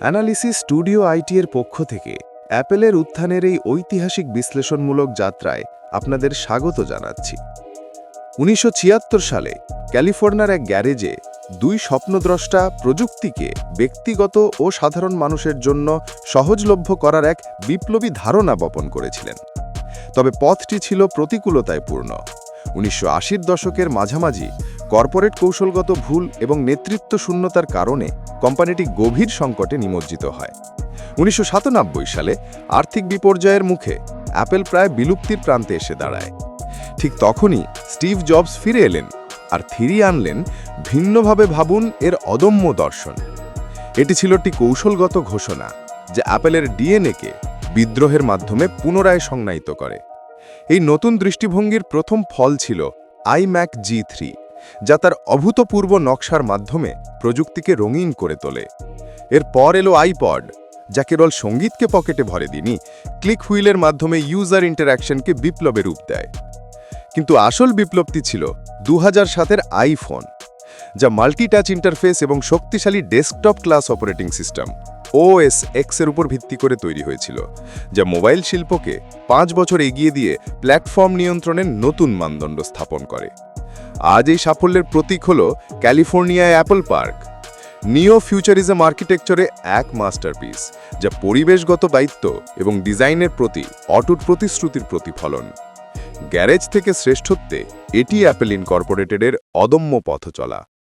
Analysis studio IT এর পক্ষ থেকে অ্যাপেলের উত্থানের এই ঐতিহাসিক বিশ্লেষণমূলক যাত্রায় আপনাদের স্বাগত জানাচ্ছি। উনিশশো ছিয়াত্তর সালে ক্যালিফোর্নিয়ার এক গ্যারেজে দুই স্বপ্নদ্রষ্টা প্রযুক্তিকে ব্যক্তিগত ও সাধারণ মানুষের জন্য সহজলভ্য করার এক বিপ্লবী ধারণা বপন করেছিলেন। তবে পথটি ছিল প্রতিকূলতায় পূর্ণ। উনিশশো দশকের মাঝামাঝি কর্পোরেট কৌশলগত ভুল এবং নেতৃত্ব শূন্যতার কারণে কোম্পানিটি গভীর সংকটে নিমজ্জিত হয়। উনিশশো সাতানব্বই সালে আর্থিক বিপর্যয়ের মুখে অ্যাপেল প্রায় বিলুপ্তির প্রান্তে এসে দাঁড়ায়। ঠিক তখনই স্টিভ জবস ফিরে এলেন আর ফিরিয়ে আনলেন ভিন্নভাবে ভাবুন এর অদম্য দর্শন। এটি ছিল একটি কৌশলগত ঘোষণা যে অ্যাপেলের ডিএনএকে বিদ্রোহের মাধ্যমে পুনরায় সংজ্ঞায়িত করে। এই নতুন দৃষ্টিভঙ্গির প্রথম ফল ছিল আইম্যাক জি থ্রি। যা তার অভূতপূর্ব নকশার মাধ্যমে প্রযুক্তিকে রঙিন করে তোলে। এরপর এলো আইপড যা কেবল সঙ্গীতকে পকেটে ভরে দিনি ক্লিক হুইলের মাধ্যমে ইউজার ইন্টারাকশনকে বিপ্লবে রূপ দেয়। কিন্তু আসল বিপ্লবটি ছিল দু সাতের আইফোন, যা মাল্টিটাচ ইন্টারফেস এবং শক্তিশালী desktop class operating system, OS এক্সের উপর ভিত্তি করে তৈরি হয়েছিল, যা মোবাইল শিল্পকে পাঁচ বছর এগিয়ে দিয়ে প্ল্যাটফর্ম নিয়ন্ত্রণের নতুন মানদণ্ড স্থাপন করে। আজ এই সাফল্যের প্রতীক হল ক্যালিফোর্নিয়ায় অ্যাপল পার্ক। নিও ফিউচারিজম আর্কিটেকচারে এক মাস্টারপিস, যা পরিবেশগত দায়িত্ব এবং ডিজাইনের প্রতি অটুট প্রতিশ্রুতির প্রতিফলন। গ্যারেজ থেকে শ্রেষ্ঠত্বে এটি অ্যাপেল ইনকর্পোরেটেডের অদম্য পথ চলা